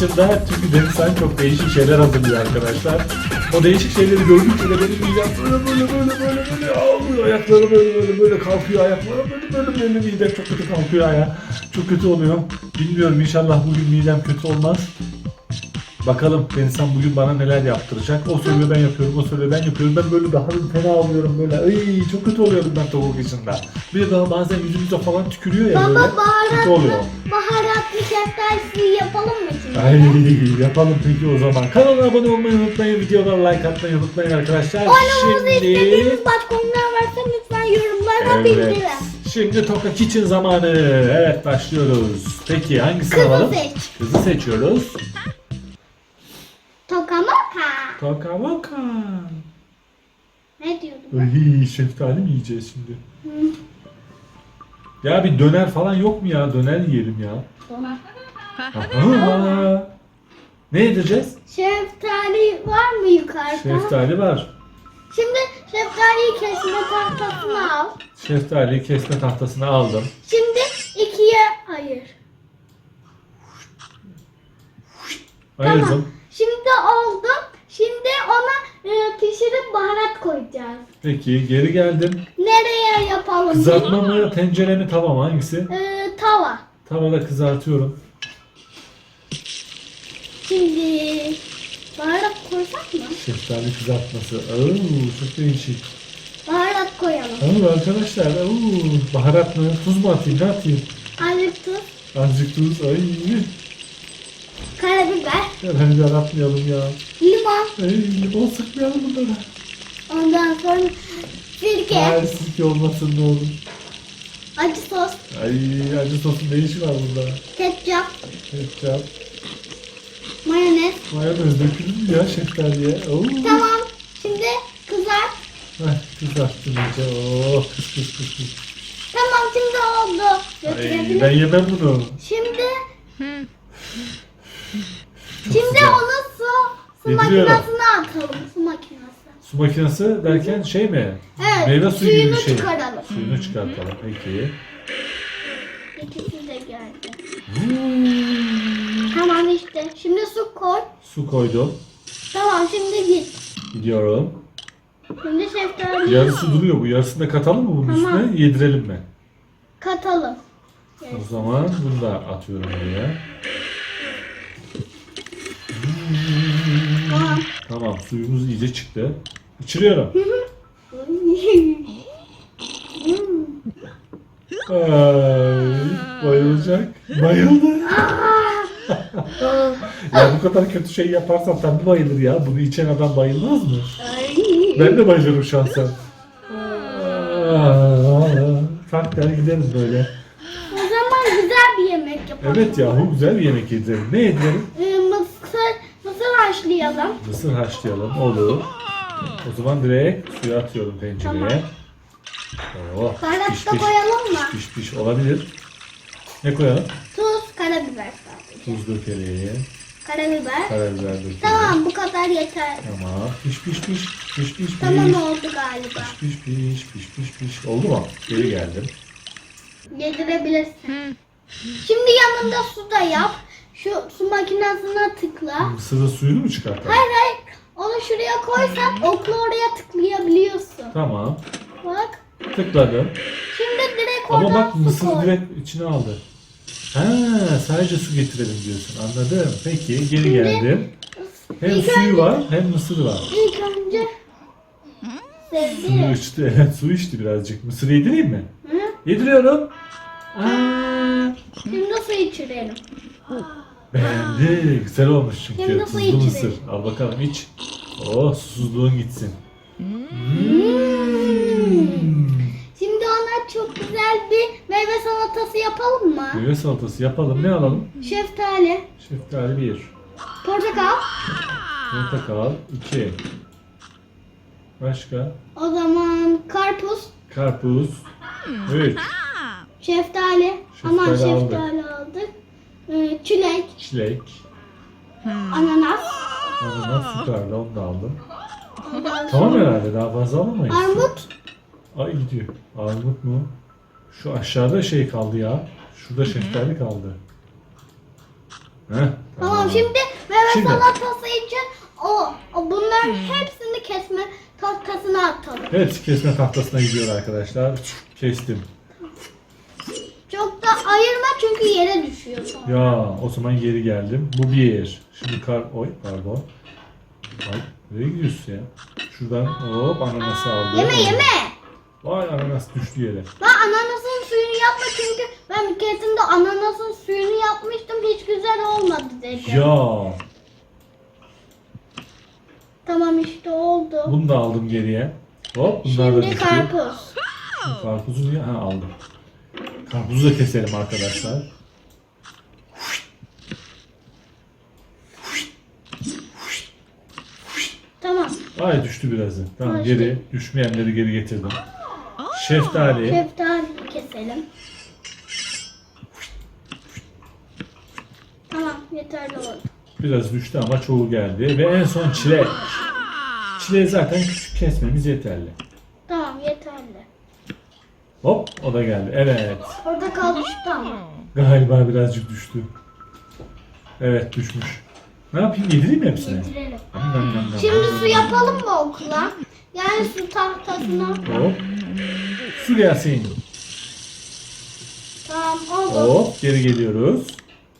İçinde çünkü Denizhan çok değişik şeyler hazırlıyor arkadaşlar. O değişik şeyleri gördükçe de benim midem böyle böyle böyle böyle böyle ağlıyor. Ayakları böyle böyle böyle kalkıyor ayakları böyle böyle böyle midem çok kötü kalkıyor ayağa. Çok kötü oluyor. Bilmiyorum inşallah bugün midem kötü olmaz. Bakalım Denizhan bugün bana neler yaptıracak. O söylüyor ben yapıyorum, o söylüyor ben yapıyorum. Ben böyle daha fena oluyorum böyle. Ay çok kötü oluyorum ben tavuk içinde. Bir de daha bazen yüzümüze falan tükürüyor ya böyle. Baba Kötü baharatlı, oluyor. Baharatlı şeftali yapalım mı şimdi? Ay yapalım peki o zaman. Kanala abone olmayı unutmayın. Videolara like atmayı unutmayın arkadaşlar. Oynamamızı istediğiniz Şimdi... başka konular varsa lütfen yorumlara Evet. bildirin. Şimdi Toka Kitchen zamanı. Evet başlıyoruz. Peki hangisini Kızı alalım? seç. Kızı seçiyoruz. Tokamaka. Toka Moka. Ne diyordum? Ay şeftali mi yiyeceğiz şimdi? Ya bir döner falan yok mu ya? Döner yiyelim ya. Sonra. Aha. Ne edeceğiz? Şeftali var mı yukarıda? Şeftali var. Şimdi şeftaliyi kesme tahtasını al. Şeftali kesme tahtasını aldım. Şimdi ikiye ayır. Ayırdım. Tamam. Şimdi oldu. Şimdi ona e, pişirip baharat koyacağız. Peki geri geldim. Nereye yapalım? Kızartma mı, tencere mi, tava mı? Hangisi? E, tava. Tavada kızartıyorum. Şimdi baharat koysak mı? Şeftali kızartması. Oo, çok değişik. Baharat koyalım. Oo, arkadaşlar, oo, baharat mı? Tuz mu atayım, ne atayım? Azıcık tuz, Azıcık tuz, ay. karabiber, Karabiber atmayalım ya. limon. Ay, limon sıkmayalım bunlara. Ondan sonra sirke, Hayır, sirke olmasın ne olur. Acı sos, Ay, acı sosun ne işi var bunda? ketçap, Ketçap. mayonez. Mayonez dökülür mü ya şeftaliye? Oo. Tamam. Şimdi kızart. Heh, kızarttım iyice. Oh, kıs kıs kıs kıs. Tamam şimdi oldu. Ay, ben yemem bunu. Şimdi Çok şimdi onu su su Yediriyorum. makinesine atalım. Su makinesi. Su makinesi derken şey mi? Evet. Meyve suyu gibi suyunu bir şey. çıkaralım. Suyunu çıkartalım peki. İkisi de geldi. Hmm. Tamam işte. Şimdi su koy. Su koydum. Tamam şimdi git. Gidiyorum. Şimdi şeftali Yarısı duruyor bu. Yarısını da katalım mı bunun Tamam. üstüne? Yedirelim mi? katalım. O zaman bunu da atıyorum buraya. Tamam. Suyumuz iyice çıktı. İçiriyorum. Ay, bayılacak. Bayıldı. ya bu kadar kötü şey yaparsan tabii bayılır ya. Bunu içen adam bayılmaz mı? Ben de bayılırım şahsen. Der gideriz böyle. O zaman güzel bir yemek yapalım. Evet yahu güzel bir yemek yedirelim. Ne yedirelim? Haşlayalım. Mısır haşlayalım. Olur. O zaman direkt suya atıyorum tencereye. Oh, Baharat piş da piş, koyalım mı? piş piş olabilir. Ne koyalım? Tuz, karabiber sadece. Tuz dökelim. Karabiber. Karabiber dökelim. Tamam bu kadar yeter. Tamam. Piş piş piş. Piş piş piş. Tamam oldu galiba. Piş piş piş piş piş piş. Oldu mu? Geri geldim. Yedirebilirsin. Şimdi yanında su da yap. Şu su makinesine tıkla. Mısırın suyunu mu çıkartalım? Hayır hayır. Onu şuraya koysan okla oraya tıklayabiliyorsun. Tamam. Bak. Tıkladım. Şimdi direkt Ama oradan bak su mısır koy. direkt içine aldı. Ha, sadece su getirelim diyorsun. Anladım. Peki geri geldim. Hem İlk suyu önce- var hem mısırı var. İlk önce Suyu sevdi. içti. Evet su içti birazcık. Mısır yedireyim mi? Hı? Yediriyorum. Aa, Şimdi su içirelim. Beğendi. Güzel olmuş çünkü. De su Tuzlu içirelim. mısır. Al bakalım iç. Oh susuzluğun gitsin. Şimdi ona çok güzel bir meyve salatası yapalım mı? Meyve salatası yapalım. Ne alalım? Şeftali, Şeftali bir. portakal. Portakal iki. Başka? O zaman karpuz, Karpuz. Üç. şeftali. Aman Şeftali aldık. şeftali aldık. Ee, çilek, Çilek. ananas, Ananas yukarıda onu da aldım. Tamam herhalde daha fazla alamayız. armut, Ay gidiyor. Armut mu? Şu aşağıda şey kaldı ya. Şurada şeftali kaldı. Heh, Tamam şimdi meyve Şimdi. salatası için o, o bunların hepsini kesme tahtasına atalım. Evet kesme tahtasına gidiyor arkadaşlar. Kestim. Çok da ayırma çünkü yere düşüyor sonra. Ya o zaman geri geldim. Bu bir. Şimdi kar... Oy pardon. Ay nereye gidiyorsun ya? Şuradan hop ananası aldı. Yeme yeme. Vay ananas düştü yere. Ben ananasın suyunu yapma çünkü ben bir keresinde ananasın suyunu yapmıştım hiç güzel olmadı dedi. Ya Tamam işte oldu. bunu da aldım geriye. Hop bunlar da Şimdi düştü. karpuz. Karpuzu niye? Ha aldım. Karpuzu da keselim arkadaşlar. Tamam. Ay düştü birazı. Tamam Ha, geri düşmeyenleri geri getirdim. Şeftali. Şeftali keselim. Tamam yeterli oldu. Biraz düştü ama çoğu geldi. Ve en son çilek. Çileği zaten küçük kesmemiz yeterli. Tamam yeterli. Hop o da geldi. Evet. Orada kalmıştı ama. Galiba birazcık düştü. Evet düşmüş. Ne yapayım yedireyim mi hepsini? Getirelim. Nam nam nam nam. Şimdi su yapalım mı okula? Yani su tahtasına. Hop. Su gelsin. Tamam oldu. Hop geri geliyoruz.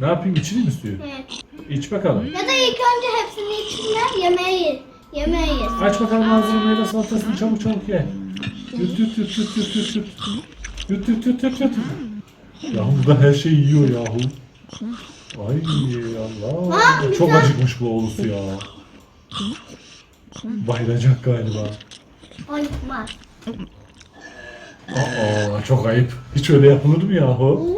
Ne yapayım içeyim mi suyu? Evet. İç bakalım. Ya da ilk önce hepsini içinden yemeği yemeği yesin. Aç bakalım ağzını meyve salatasını çabuk çabuk ye. Yut yut yut yut yut yut yut. Yut yut yut yut yut. Yahu da her şeyi yiyor yahu. Ay Allah. Aa, Çok güzel. acıkmış bu oğlusu ya. Bayılacak galiba. Ay var. Aa çok ayıp. Hiç öyle yapılır mı yahu?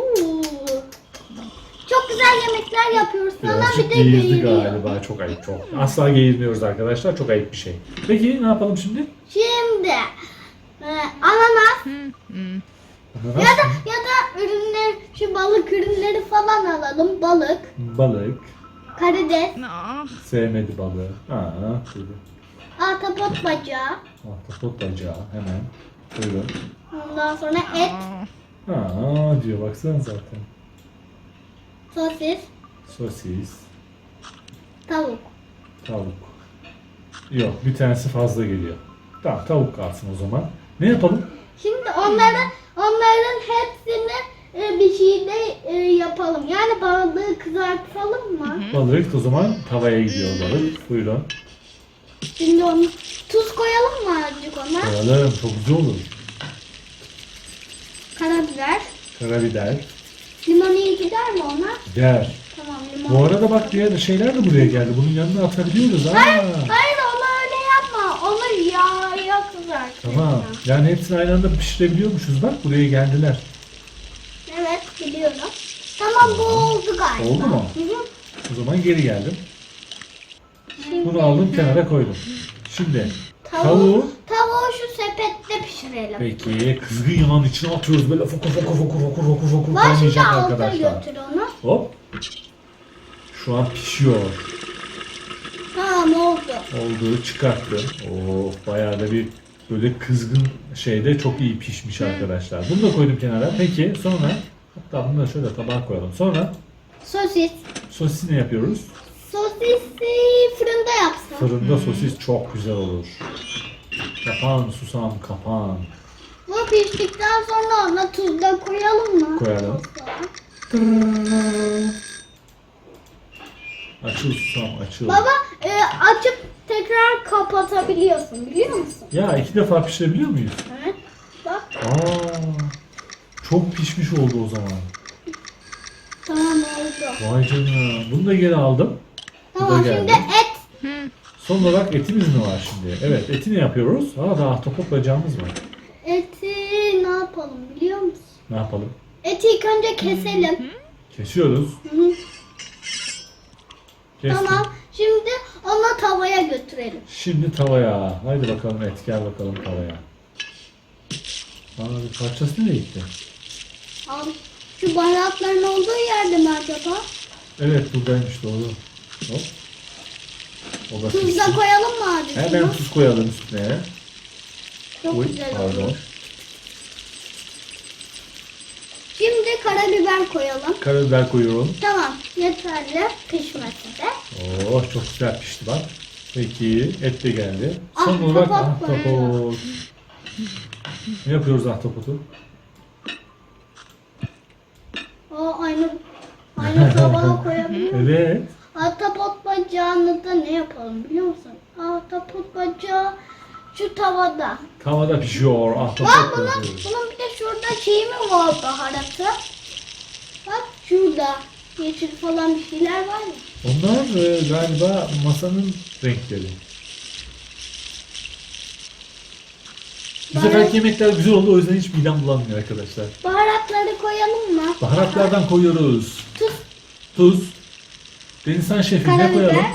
Güzel yemekler yapıyoruz. Sana bir Birazcık de geğirdi geğiriyor. galiba. Çok ayıp çok. Asla geğirmiyoruz arkadaşlar. Çok ayıp bir şey. Peki ne yapalım şimdi? Şimdi e, ananas ya da ya da ürünler şu balık ürünleri falan alalım. Balık, balık. karides, Sevmedi balığı. Aa, dedi. ahtapot bacağı, Ahtapot bacağı hemen. Buyurun. ondan sonra et, Aa diyor baksana zaten. Sosis, Sosis, tavuk. tavuk. Yok bir tanesi fazla geliyor. Tamam tavuk kalsın o zaman. Ne yapalım? Şimdi onların onların hepsini e, bir şeyde e, yapalım. Yani balığı kızartalım mı? Balık o zaman tavaya gidiyor balık. Buyurun. Şimdi onu tuz koyalım mı azıcık ona? Koyalım çok güzel olur. Karabiber. Karabiber, Limon iyi gider mi ona? der. Tamam limon. Bu arada bak diğer şeyler de buraya geldi. Bunun yanına atabiliyoruz ha. Hayır onu öyle yapma. Onu yağya kızart. Tamam. Yani hepsini aynı anda pişirebiliyormuşuz bak. Buraya geldiler. Evet biliyorum. Tamam bu oldu galiba. Oldu mu? Hı hı. O zaman geri geldim. Bunu aldım kenara koydum. Şimdi tavuğu, tavuğu sepette pişirelim. peki kızgın yağın içine atıyoruz böyle fokur fokur fokur fokur fokur fokur Var şimdi kaynayacak alta arkadaşlar. götür onu. Hop. Şu an pişiyor. Tamam oldu. Olduğu çıkarttım. Oo bayağı da bir böyle kızgın şeyde çok iyi pişmiş arkadaşlar. Bunu da koydum kenara. Peki sonra hatta bunu da şöyle tabağa koyalım. Sonra Sosis. sosisi ne yapıyoruz? Sosisi fırında yapsın. Fırında sosis çok güzel olur. Kapan susam kapan. Bu piştikten sonra ona tuz da koyalım mı? Koyalım. Açıl susam açıl. Baba e, açıp tekrar kapatabiliyorsun biliyor musun? Ya iki defa pişirebiliyor muyuz? Evet. Bak Aa, çok pişmiş oldu o zaman. tamam oldu. Vay canına. Bunu da geri aldım. Bu da Tamam geldi. şimdi et. Son olarak etimiz mi var şimdi? Evet eti ne yapıyoruz? Aa daha ahtapot bacağımız var. Eti ne yapalım biliyor musun? Ne yapalım? Eti ilk önce keselim. Kesiyoruz. Hı hı. Kestim. Tamam. Şimdi onu tavaya götürelim. Şimdi tavaya. Haydi bakalım et gel bakalım tavaya. Aa bir parçası nereye gitti? Al. Şu baharatların olduğu yerde mi acaba? Evet buradaymış doğru. Hop. O da Tuz da koyalım mı abi? He, ben tuz koyalım üstüne. Çok Uy, güzel olur. Şimdi karabiber koyalım. Karabiber koyuyorum. Tamam. Yeterli pişmesi de. Oh çok güzel pişti bak. Peki et de geldi. Ah, Son olarak kapak ahtapot. ne yapıyoruz ahtapotu? Aa, aynı aynı tabağa koyabiliyor koyabilir. Evet. Ahtapot bacağını da ne yapalım biliyor musun? Ahtapot bacağı şu tavada. Tavada pişiyor. Ahtapot Bak bunun, yapıyoruz. bunun bir de şurada şey mi var baharatı? Bak şurada yeşil falan bir şeyler var ya. Onlar e, galiba masanın renkleri. Bu seferki yemekler güzel oldu o yüzden hiç midem bulanmıyor arkadaşlar. Baharatları koyalım mı? Baharatlardan koyuyoruz. Tuz. Tuz. Denizhan şefim ne Karabiber. koyalım?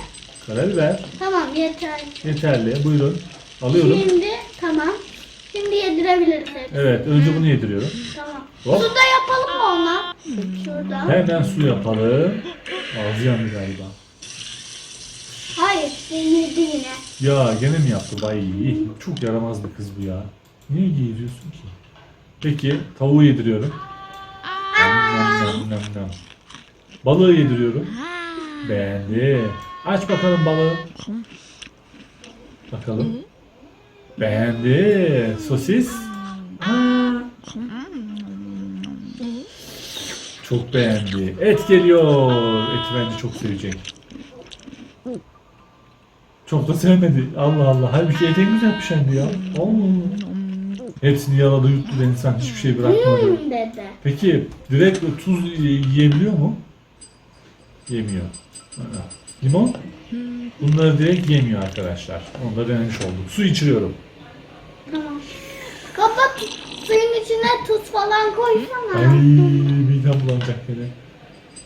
Karabiber. Tamam yeter. Yeterli. Buyurun. Alıyorum. Şimdi tamam. Şimdi yedirebiliriz. Evet önce bunu yediriyorum. Tamam. Hop. Su da yapalım mı ona? Şurada. Hemen su yapalım. Ağzı yandı galiba. Hayır, yedi yine. Ya gene mi yaptı? Vay çok yaramaz bir kız bu ya. Niye yediriyorsun ki? Peki tavuğu yediriyorum. Nam nam nam nam nam. Balığı yediriyorum. Beğendi. Aç bakalım balığı. Bakalım. Beğendi. Sosis. Ha. Çok beğendi. Et geliyor. Eti bence çok sevecek. Çok da sevmedi. Allah Allah. Halbuki et en güzel pişendi ya. Allah. Hepsini yaladı yuttu insan. Hiçbir şey bırakmadı. Peki direkt tuz yiyebiliyor mu? Yemiyor. Limon? Bunları direkt yemiyor arkadaşlar. Onu da denemiş olduk. Su içiriyorum. Tamam. Kapat suyun içine tuz falan Ay koysana. midem bulanacak gene.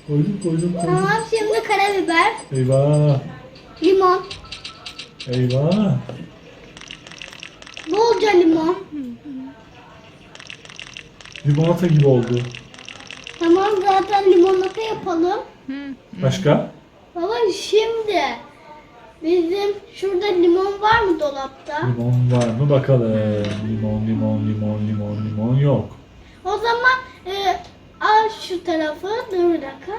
Koydum koydum koydum. Tamam şimdi karabiber, Eyvah. limon, Eyvah. bolca limon. Limonata gibi oldu. Tamam zaten limonata yapalım. Başka? Baba şimdi bizim şurada limon var mı dolapta? Limon var mı bakalım. Limon limon limon limon limon yok. O zaman e, al şu tarafı. Dur bir dakika.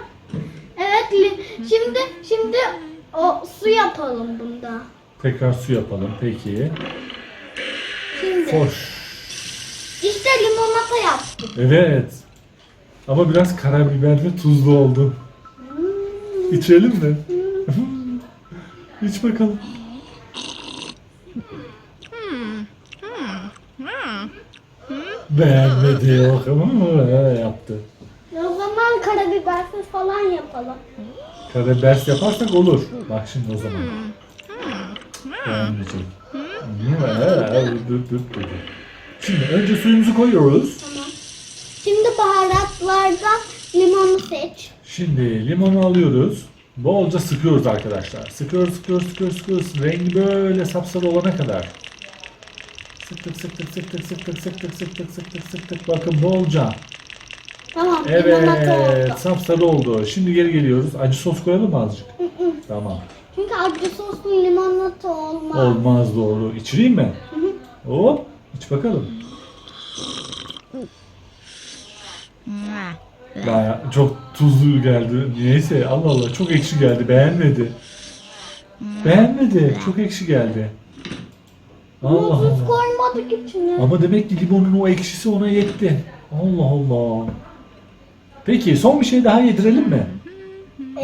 Evet li- şimdi şimdi o su yapalım bunda. Tekrar su yapalım. Peki. Şimdi Hoş. işte limonata yaptık. Evet. Ama biraz karabiber ve tuzlu oldu. İçelim mi? İç bakalım. Beğenmedi yok ama öyle yaptı. O zaman karabibersiz falan yapalım. Karabiber yaparsak olur. Bak şimdi o zaman. Beğenmeyecek. Şimdi önce suyumuzu koyuyoruz. Tamam. Şimdi baharatlardan limonu seç. Şimdi limonu alıyoruz. Bolca sıkıyoruz arkadaşlar. Sıkıyoruz, sıkıyoruz, sıkıyoruz, sıkıyoruz. Rengi böyle sapsarı olana kadar. Sıktık, sıktık, sıktık, sıktık, sıktık, sıktık, sıktık, sıktık. Bakın bolca. Tamam limonata Evet, sapsarı oldu. Şimdi geri geliyoruz. Acı sos koyalım mı azıcık? Tamam. Çünkü acı soslu limonata olmaz. Olmaz doğru. İçireyim mi? Hop, iç bakalım. Baya çok tuzlu geldi. Niyeyse Allah Allah çok ekşi geldi. Beğenmedi. Beğenmedi. Çok ekşi geldi. Allah Tuz Allah. koymadık içine. Ama demek ki limonun o ekşisi ona yetti. Allah Allah. Peki son bir şey daha yedirelim mi?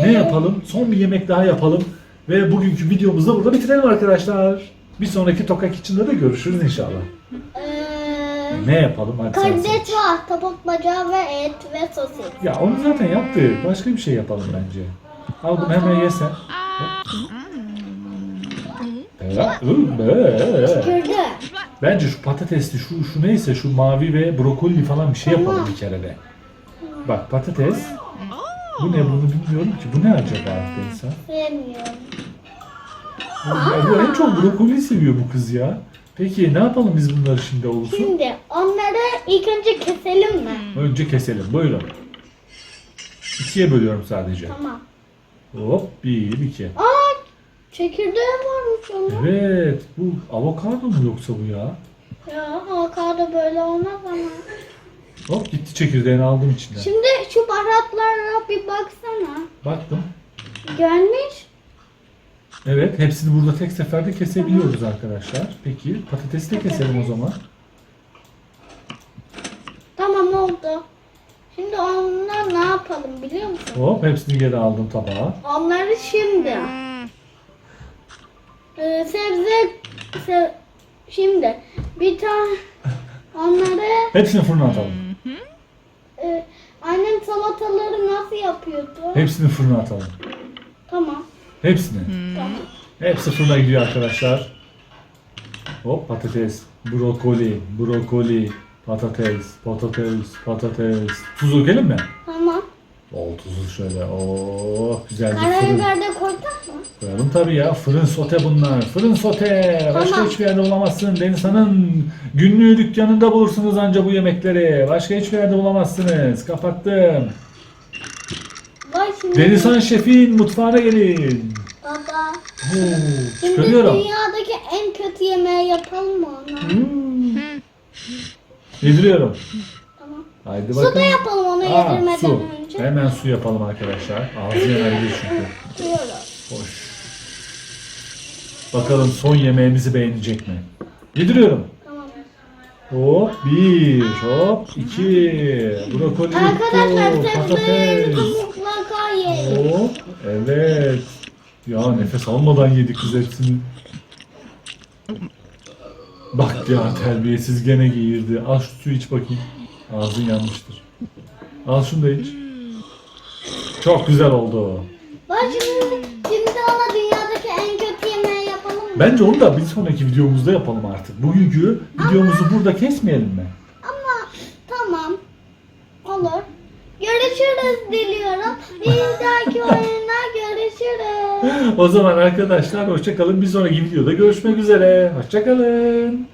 Ne yapalım? Son bir yemek daha yapalım. Ve bugünkü videomuzu da burada bitirelim arkadaşlar. Bir sonraki Tokak içinde de görüşürüz inşallah. Ee, Ne yapalım? Hadi sen karides ve ahtapot bacağı ve et ve sosis. Ya onu zaten yaptık. Başka bir şey yapalım bence. Al bunu hemen ye sen. Hop. Kırdı. Bence şu patatesli, şu, şu neyse şu mavi ve brokoli falan bir şey yapalım bir kere de. Bak patates. Bu ne bunu bilmiyorum ki. Bu ne acaba insan? Sevmiyorum. Bu en çok brokoli seviyor bu kız ya. Peki ne yapalım biz bunları şimdi olsun? Şimdi onları ilk önce keselim mi? Önce keselim. Buyurun. İkiye bölüyorum sadece. Tamam. Hop bir iki. Aa çekirdeği varmış onun. Evet. Bu avokado mu yoksa bu ya? Ya avokado böyle olmaz ama. Hop gitti çekirdeğini aldım içinden. Şimdi şu baharatlara bir baksana. Baktım. Görmüş. Evet hepsini burada tek seferde kesebiliyoruz arkadaşlar. Peki patatesi de keselim o zaman. Tamam oldu. Şimdi onlar ne yapalım biliyor musun? Hop hepsini geri aldım tabağa. Onları şimdi. Ee, sebze se- şimdi bir tane onları Hepsini fırına atalım. e, annem salataları nasıl yapıyordu? Hepsini fırına atalım. Tamam. Hepsini. Tamam. Hepsi fırına gidiyor arkadaşlar. Hop patates, brokoli, brokoli, patates, patates, patates. Tuz dökelim mi? Tamam. Bol tuzu şöyle. Oo güzel bir fırın. Karabiber de koyduk mu? Koyalım tabii ya. Fırın sote bunlar. Fırın sote. Başka Tamam. hiçbir yerde bulamazsın. Deniz Han'ın günlüğü dükkanında bulursunuz anca bu yemekleri. Başka hiçbir yerde bulamazsınız. Kapattım. Bak şimdi. Deniz Han şefin mutfağına gelin. Baba. Oo, Şimdi çıkarıyorum. dünyadaki en kötü yemeği yapalım mı ona? Hmm. Yediriyorum. Tamam. Haydi Su da bakalım. yapalım onu Aa, yedirmeden su. önce. Hemen su yapalım arkadaşlar. Ağzı yanabilir çünkü. Koyuyoruz. Hoş. Bakalım son yemeğimizi beğenecek mi? Yediriyorum. Tamam. Hop bir, hop iki. Brokoli Arkadaşlar patates. Yiyin. Hop evet. Ya nefes almadan yedik kız hepsini. Bak ya terbiyesiz gene giyirdi. Al şu suyu iç bakayım. Ağzın yanmıştır. Al şunu da iç. Çok güzel oldu. Bak şimdi, şimdi ona dünyadaki en kötü yemeği yapalım mı? Bence onu da bir sonraki videomuzda yapalım artık. Bugünkü videomuzu burada kesmeyelim mi? O zaman arkadaşlar hoşçakalın. Bir sonraki videoda görüşmek üzere. Hoşçakalın.